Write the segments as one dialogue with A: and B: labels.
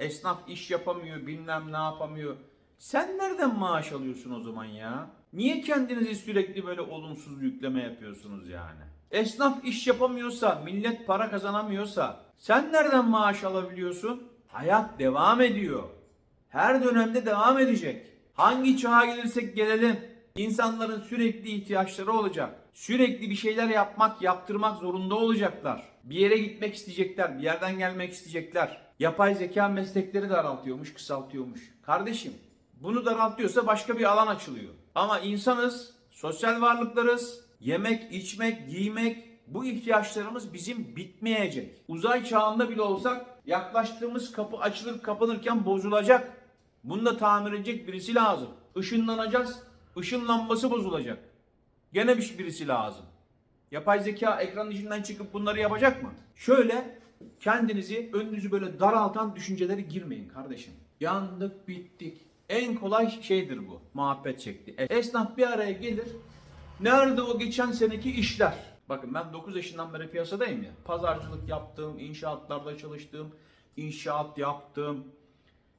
A: Esnaf iş yapamıyor, bilmem ne yapamıyor. Sen nereden maaş alıyorsun o zaman ya? Niye kendinizi sürekli böyle olumsuz yükleme yapıyorsunuz yani? Esnaf iş yapamıyorsa, millet para kazanamıyorsa sen nereden maaş alabiliyorsun? Hayat devam ediyor. Her dönemde devam edecek. Hangi çağa gelirsek gelelim insanların sürekli ihtiyaçları olacak. Sürekli bir şeyler yapmak, yaptırmak zorunda olacaklar. Bir yere gitmek isteyecekler, bir yerden gelmek isteyecekler. Yapay zeka meslekleri daraltıyormuş, kısaltıyormuş. Kardeşim, bunu daraltıyorsa başka bir alan açılıyor. Ama insanız, sosyal varlıklarız. Yemek, içmek, giymek bu ihtiyaçlarımız bizim bitmeyecek. Uzay çağında bile olsak yaklaştığımız kapı açılır kapanırken bozulacak. Bunu da tamir edecek birisi lazım. Işınlanacağız. Işın lambası bozulacak. Gene bir birisi lazım. Yapay zeka ekran içinden çıkıp bunları yapacak mı? Şöyle kendinizi önünüzü böyle daraltan düşüncelere girmeyin kardeşim. Yandık bittik. En kolay şeydir bu. Muhabbet şekli. E, Esnaf bir araya gelir. Nerede o geçen seneki işler? Bakın ben 9 yaşından beri piyasadayım ya. Pazarcılık yaptım, inşaatlarda çalıştım, inşaat yaptım.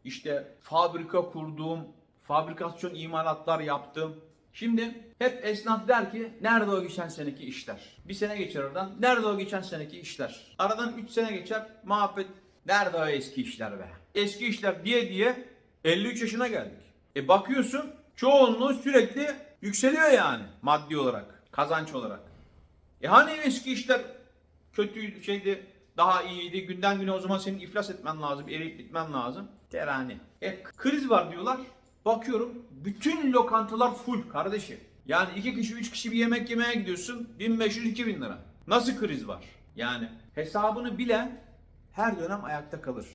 A: İşte fabrika kurdum, fabrikasyon imalatlar yaptım. Şimdi hep esnaf der ki nerede o geçen seneki işler? Bir sene geçer oradan. Nerede o geçen seneki işler? Aradan 3 sene geçer. Muhabbet nerede o eski işler be? Eski işler diye diye 53 yaşına geldik. E bakıyorsun çoğunluğu sürekli yükseliyor yani maddi olarak, kazanç olarak. E hani eski işler kötü şeydi, daha iyiydi. Günden güne o zaman senin iflas etmen lazım, eriyip bitmen lazım. Terani. E kriz var diyorlar. Bakıyorum bütün lokantalar full kardeşim. Yani iki kişi, üç kişi bir yemek yemeye gidiyorsun. 1500-2000 lira. Nasıl kriz var? Yani hesabını bilen her dönem ayakta kalır.